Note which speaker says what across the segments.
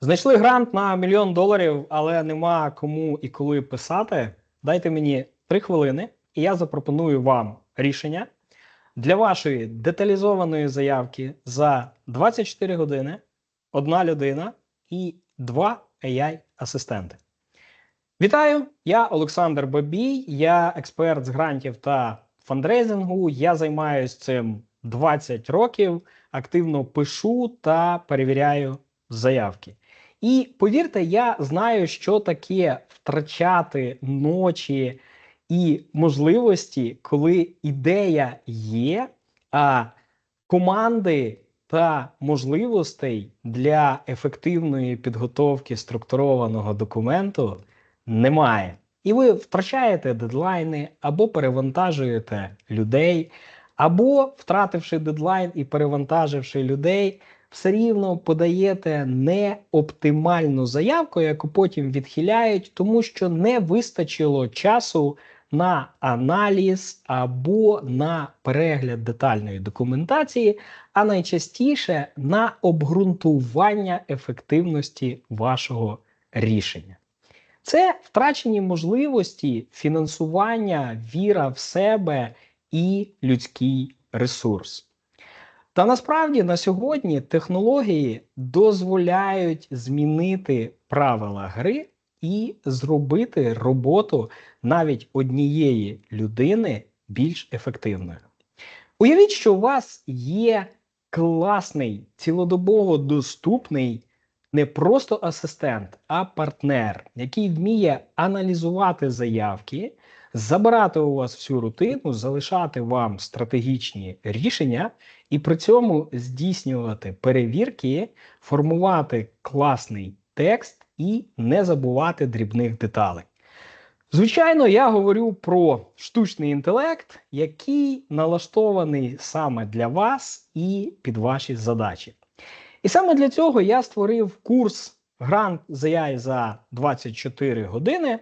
Speaker 1: Знайшли грант на мільйон доларів, але нема кому і коли писати. Дайте мені три хвилини, і я запропоную вам рішення для вашої деталізованої заявки за 24 години, одна людина і два AI-асистенти. Вітаю! Я Олександр Бабій, я експерт з грантів та фандрейзингу. Я займаюся цим 20 років, активно пишу та перевіряю заявки. І повірте, я знаю, що таке втрачати ночі і можливості, коли ідея є, а команди та можливостей для ефективної підготовки структурованого документу немає. І ви втрачаєте дедлайни або перевантажуєте людей, або, втративши дедлайн і перевантаживши людей, все рівно подаєте неоптимальну заявку, яку потім відхиляють, тому що не вистачило часу на аналіз або на перегляд детальної документації, а найчастіше на обґрунтування ефективності вашого рішення. Це втрачені можливості фінансування, віра в себе і людський ресурс. Та насправді на сьогодні технології дозволяють змінити правила гри і зробити роботу навіть однієї людини більш ефективною. Уявіть, що у вас є класний, цілодобово доступний не просто асистент, а партнер, який вміє аналізувати заявки, забирати у вас всю рутину, залишати вам стратегічні рішення і при цьому здійснювати перевірки, формувати класний текст і не забувати дрібних деталей. Звичайно, я говорю про штучний інтелект, який налаштований саме для вас і під ваші задачі. І саме для цього я створив курс Грант AI за 24 години.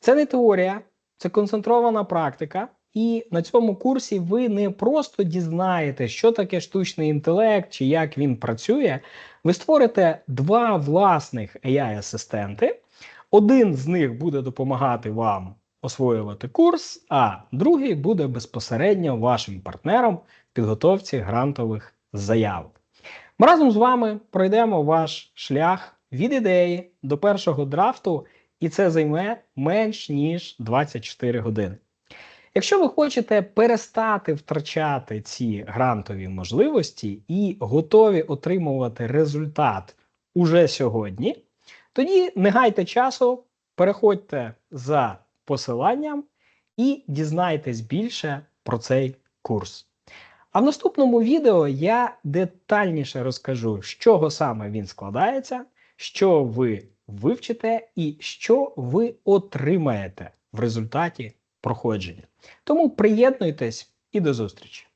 Speaker 1: Це не теорія, це концентрована практика. І на цьому курсі ви не просто дізнаєте, що таке штучний інтелект чи як він працює. Ви створите два власних AI-асистенти. Один з них буде допомагати вам освоювати курс, а другий буде безпосередньо вашим партнером в підготовці грантових заявок. Ми разом з вами пройдемо ваш шлях від ідеї до першого драфту, і це займе менш ніж 24 години. Якщо ви хочете перестати втрачати ці грантові можливості і готові отримувати результат уже сьогодні, тоді не гайте часу, переходьте за посиланням і дізнайтесь більше про цей курс. А в наступному відео я детальніше розкажу, з чого саме він складається, що ви вивчите і що ви отримаєте в результаті проходження. Тому приєднуйтесь і до зустрічі!